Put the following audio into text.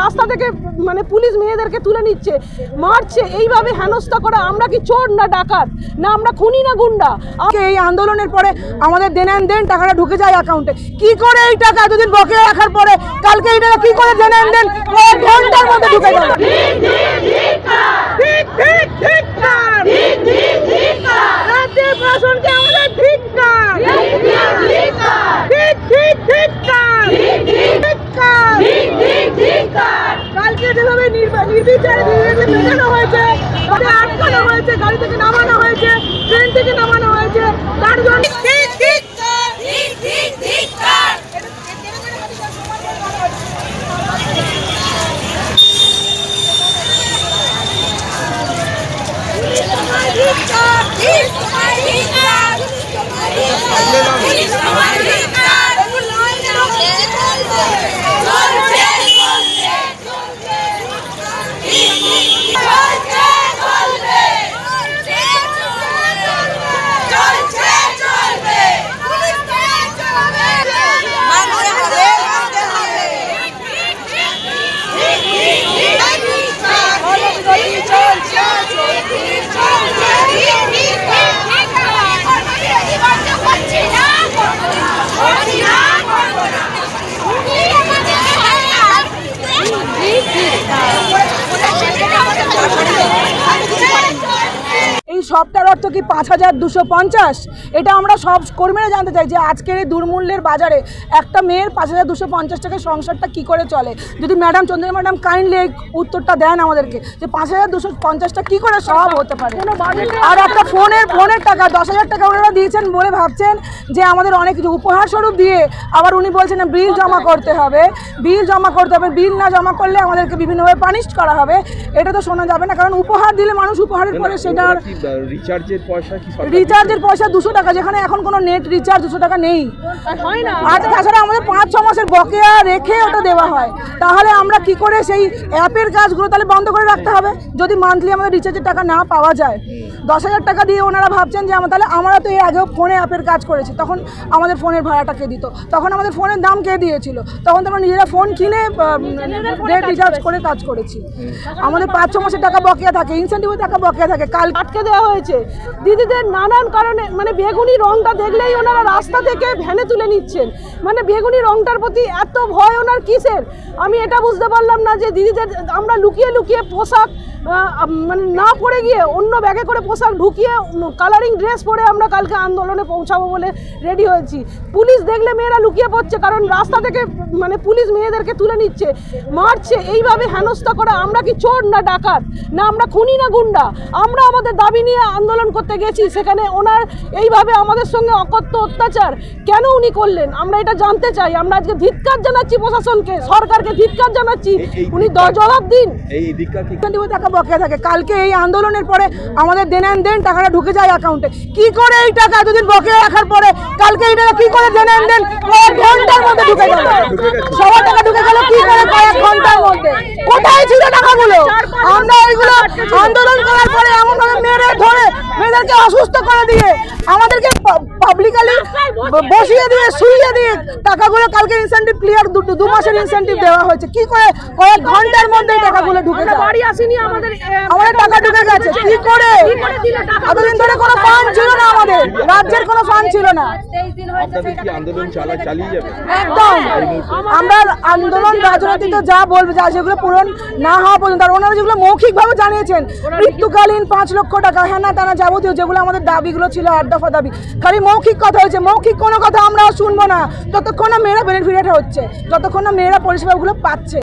রাস্তা থেকে মানে পুলিশ মেয়েদেরকে তুলে নিচ্ছে, মারছে, এইভাবে হেনস্থা করা আমরা কি চোর না ডাকাত? না আমরা খুনি না গুন্ডা? এই আন্দোলনের পরে আমাদের দেন দেন টাকাটা ঢুকে যায় অ্যাকাউন্টে কি করে এই টাকা এতদিন বকেয়া রাখার পরে, কালকে এই টাকা কি করে দেন দেন ঘণ্টার মধ্যে ঢুকে প্রশাসনকে আমাদের ধিক্কার ঠিক ঠিক ধিক্কার নির্বা- নির্বিচারে ধীরে পেটানো হয়েছে। তাদের আটকানো হয়েছে, গাড়ি থেকে নামানো হয়েছে, ট্রেন থেকে নামানো হয়েছে। তার জন্য এই সবটার অর্থ কি পাঁচ হাজার দুশো পঞ্চাশ? এটা আমরা সব কর্মীরা জানতে চাই যে আজকের এই দুর্মূল্যের বাজারে একটা মেয়ের পাঁচ হাজার দুশো পঞ্চাশ টাকায় সংসারটা কী করে চলে? যদি ম্যাডাম চন্দ্রিমা ম্যাডাম কাইন্ডলি এই উত্তরটা দেন আমাদেরকে যে পাঁচ হাজার দুশো পঞ্চাশটা কী করে সব হতে পারে? আর একটা ফোনের ফোনের টাকা দশ হাজার টাকা ওনারা দিয়েছেন বলে ভাবছেন যে আমাদের অনেক কিছু উপহার স্বরূপ দিয়ে আবার উনি বলছেন না বিল জমা করতে হবে। বিল জমা করতে হবে বিল না জমা করলে আমাদেরকে বিভিন্নভাবে পানিশ করা হবে। এটা তো শোনা যাবে না কারণ উপহার দিলে মানুষ উপহারের পরে সেটা আর কি রিচার্জের পয়সা কি রিচার্জের পয়সা দুশো টাকা যেখানে এখন কোনো নেট রিচার্জ দুশো টাকা নেই। হয় না। আর তাছাড়া আমাদের পাঁচ ছ মাসের বকেয়া রেখে ওটা দেওয়া হয়। তাহলে আমরা কি করে সেই অ্যাপের কাজগুলো তাহলে বন্ধ করে রাখতে হবে? যদি মান্থলি আমাদের রিচার্জের টাকা না পাওয়া যায়। দশ হাজার টাকা দিয়ে ওনারা ভাবছেন যে আমরা তাহলে আমরা তো এর আগেও ফোনে অ্যাপের কাজ করেছি। তখন আমাদের ফোনের ভাড়াটা কে দিত? তখন আমাদের ফোনের দাম কে দিয়েছিল? তখন তো আমরা নিজেরা ফোন কিনে নেট রিচার্জ করে কাজ করেছি। আমাদের পাঁচ ছ মাসের টাকা বকেয়া থাকে ইনসেন্টিভের টাকা বকেয়া থাকে। কাল আটকে দেওয়া হয়েছে। দিদিদের নানান কারণে মানে বেগুনি রংটা দেখলেই ওনারা রাস্তা থেকে ভ্যানে তুলে নিচ্ছেন। মানে বেগুনি রংটার প্রতি এত ভয় ওনার কিসের? আমি এটা বুঝতে পারলাম না যে দিদিদের, আমরা লুকিয়ে লুকিয়ে পোশাক মানে না পরে গিয়ে অন্য ব্যাগে করে পোশাক ঢুকিয়ে কালারিং ড্রেস পরে আমরা কালকে আন্দোলনে পৌঁছাবো বলে রেডি হয়েছি। পুলিশ দেখলে মেয়েরা লুকিয়ে পড়ছে, কারণ রাস্তা থেকে মানে পুলিশ মেয়েদেরকে তুলে নিচ্ছে, মারছে, এইভাবে হেনস্থা করা আমরা কি চোর না ডাকাত? না আমরা খুনি না গুন্ডা? আমরা আমাদের দাবি নিয়ে আন্দোলন করতে গেছি সেখানে ওনার এইভাবে আমাদের সঙ্গে অকথ্য অত্যাচার কেন উনি করলেন? আমরা এটা জানতে চাই। আমরা আজকে ধিৎকার জানাচ্ছি প্রশাসনকে সরকারকে ধিৎকার জানাচ্ছি। উনি জবাব দিন। টাকা বকেয়া থাকে। কালকে এই আন্দোলনের পরে আমাদের দেন দেন টাকাটা ঢুকে যায় অ্যাকাউন্টে কি করে এই টাকা এতদিন বকেয়া রাখার পরে কালকে এই টাকা কি করে দেন দেন কয়েক ঘণ্টার মধ্যে ঢুকে গেল। সবার টাকা ঢুকে গেল কি করে কয়েক ঘণ্টার মধ্যে? কোথায় ছিল টাকাগুলো? আমরা এইগুলো আন্দোলন করার পরে এমনভাবে মেরে ধরে মেয়েদেরকে অসুস্থ করে দিয়ে আমাদেরকে পাবলিকালি বসিয়ে দিয়ে শুইয়ে দিয়ে টাকাগুলো কালকে ইনসেন্টিভ ক্লিয়ার দু মাসের ইনসেন্টিভ দেওয়া হয়েছে। কি করে কয়েক ঘণ্টার মধ্যে টাকাগুলো ঢুকে বাড়ি আসিনি আমাদের আমাদের টাকা ঢুকে গেছে। কি করে? কি করে দিল টাকা? এতদিন ধরে কোনো ফান্ড ছিল না আমাদের। রাজ্যের কোনো ফান্ড ছিল না। একদম। আমরা আন্দোলন রাজনীতিতে যা বলবে যা যেগুলো পূরণ না হওয়া পর্যন্ত আর ওনারা যেগুলো মৌখিকভাবে জানিয়েছেন মৃত্যুকালীন পাঁচ লক্ষ টাকা হ্যাঁ না টানা যাবতীয় যেগুলো আমাদের দাবিগুলো ছিল, আট দফা দাবি। খালি মৌখিক কথা হয়েছে। মৌখিক কোনো কথা আমরা শুনব না। যতক্ষণ না মেয়েরা বেনিফিটেড হচ্ছে, যতক্ষণ না মেয়েরা পরিষেবাগুলো পাচ্ছে।